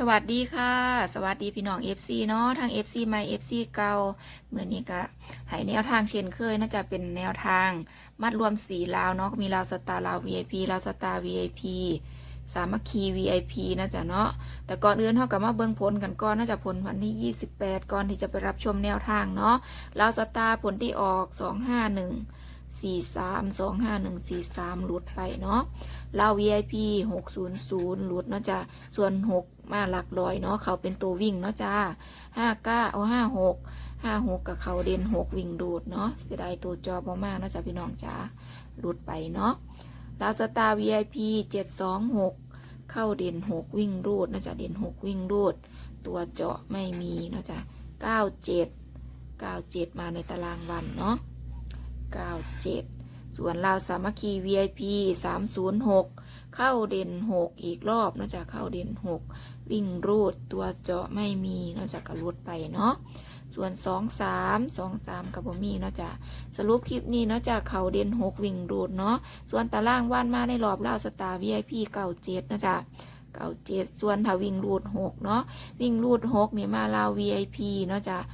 สวัสดีค่ะ สวัสดีพี่น้อง FC เนาะทาง FC ใหม่ FC เก่าเหมือนนี้ก็ให้แนวทางเช่นเคยน่าจะเป็นแนวทาง มัดรวมสีลาวเนาะมีลาวสตาร์ลาว VIP ลาวสตาร์ VIP สามัคคี VIP นะจ๊ะเนาะแต่ก่อนอื่นเท่ากับมาเบิ่งผลกันก่อนน่าจะผลวันที่ 28 ก่อนที่จะไปรับชมแนวทางเนาะลาวสตาร์ผลที่ออก 251 43 251 43 หลุดไปเนาะเรา VIP 600 หลุดเนาะจ้ะส่วน 6 มาหลักร้อยเนาะเขาเป็นตัววิ่งเนาะจ้า59เอา56 56 กับเขาเด่น6 วิ่งดูดเนาะเสียดายตัวจอบมากๆเนาะจ้ะพี่น้องจ้าหลุดไปเนาะเราสตาร์ VIP 726 เข้าเด่น 6 วิ่งรูดเนาะจ้ะเด่น 6 วิ่งรูด ตัวเจาะไม่มีเนาะจ้ะ97 97 มาในตารางวันเนาะ 97 ส่วนเราวสามัคคี VIP 306 เข้าเด่น 6 อีกรอบนอกจากเข้าเด่น 6 วิ่งรูดตัวเจาะไม่มีนอกจากกระลุดไปเนาะส่วน 2 3 2 3กับบ่มีเนาะจากสรุปคลิปนี้เนาะจากเขาเด่น6 วิ่งรูดเนาะส่วนตารางว่านมาในรอบล่าสตาร์ VIP เก่าเจ็ดเนาะจากเก่าเจ็ดส่วนถ้าวิ่งรูด6เนาะวิ่งรูด6นี่มาลาว VIP เนาะจาก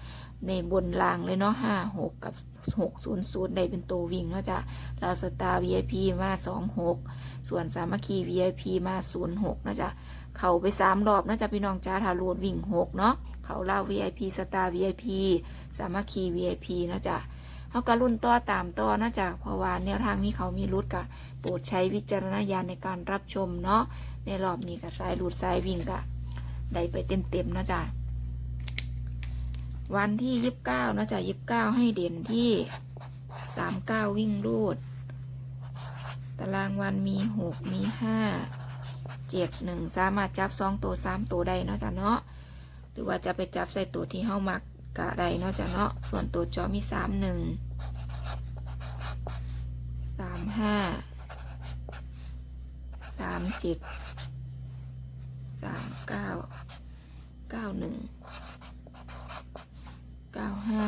ในบนล่างเลยเนาะ5 6กับ 600ได้เป็นตัววิ่งเนาะจ้ะเราสตาร์ VIP มา26ส่วนสามัคคี VIP มา06นะจ๊ะเขาไป3รอบนะจ๊ะพี่น้องจ้าถ้าโหลดวิ่ง6เนาะเขาเล่า VIP สตาร์ VIP สามัคคี VIP นะจ๊ะเขาก็รุ่นต่อตามต่อนะจ๊ะเพราะว่าแนวทางนี้เขามีรุดกะโปรดใช้วิจารณญาณในการรับชมเนาะในรอบนี้ก็สายหลุดสายวิ่งกะได้ไปเต็มๆนะจ๊ะ วันที่ยี่สิบเก้านะจ๊ะยี่สิบเก้าให้เด่นที่สามเก้าวิ่งรูด ตารางวันมีหกมีห้าเจ็ดหนึ่งสามารถจับสองตัวสามตัวได้เนาะจ๊ะเนาะหรือว่าจะไปจับใส่ตัวที่เฮ้ามักกะได้เนาะจ๊ะเนาะส่วนตัวจอมีสามหนึ่งสามห้าสามเจ็ดสามเก้าเก้าหนึ่ง เก้าห้า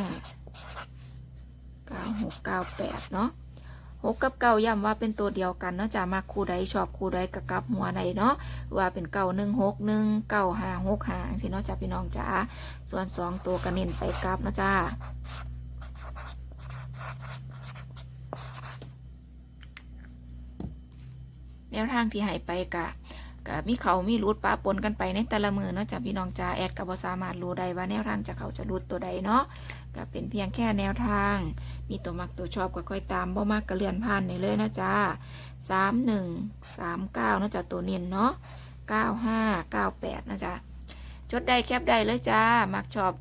เก้าหกเก้าแปดเนาะหกกับเก้าย้ำว่าเป็นตัวเดียวกันเนาะจะมาคู่ใดชอบคู่ใดกับกับหัวใดเนาะว่าเป็นเก้าหนึ่งหกหนึ่งเก้าห้าหกห้าสิเนาะจ้าพี่น้องจ้าส่วนสองตัวกระเน้นไปกลับเนาะจ้าแนวทางที่หายไปกะ ก็มีเขามีรูดปะปนกันไปในแต่ละมือเนาะจ้ะพี่น้องจ้าแอดก็บ่สามารถรู้ได้ว่าแนวทางจะเขาจะรูดตัวใดเนาะก็เป็นเพียงแค่แนวทาง มีตัวมักตัวชอบก็ค่อยตามบ่มากก็เลื่อนผ่านได้เลยเนาะจ้าสามหนึ่งสามเก้าเนาะจ้ะตัวเนียนเนาะเก้าห้าเก้าแปดนะจ้ะจดได้แคปได้เลยจ้า มักชอบ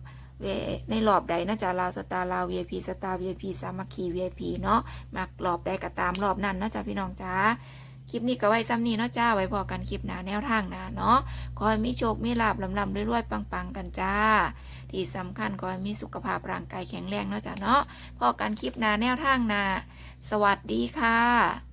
เวในรอบใดนะจ๊ะลาวสตาร์ลาว VIP สตาร์ VIP สามัคคี VIP เนาะมักรอบใดก็ตามรอบนั้นนะจ๊ะพี่น้องจ้า คลิปนี้ก็ไว้ซ้ำนี้เนาะจ้า ไว้พอกันคลิปหน้าแนวทางหน้าเนาะขอให้มีโชค มีลาบลำลำรวยๆ ปังๆ กันจ้า ที่สำคัญขอให้มีสุขภาพร่างกายแข็งแรงเนาะจ้าเนาะพอกันคลิปหน้าแนวทางหน้า สวัสดีค่ะ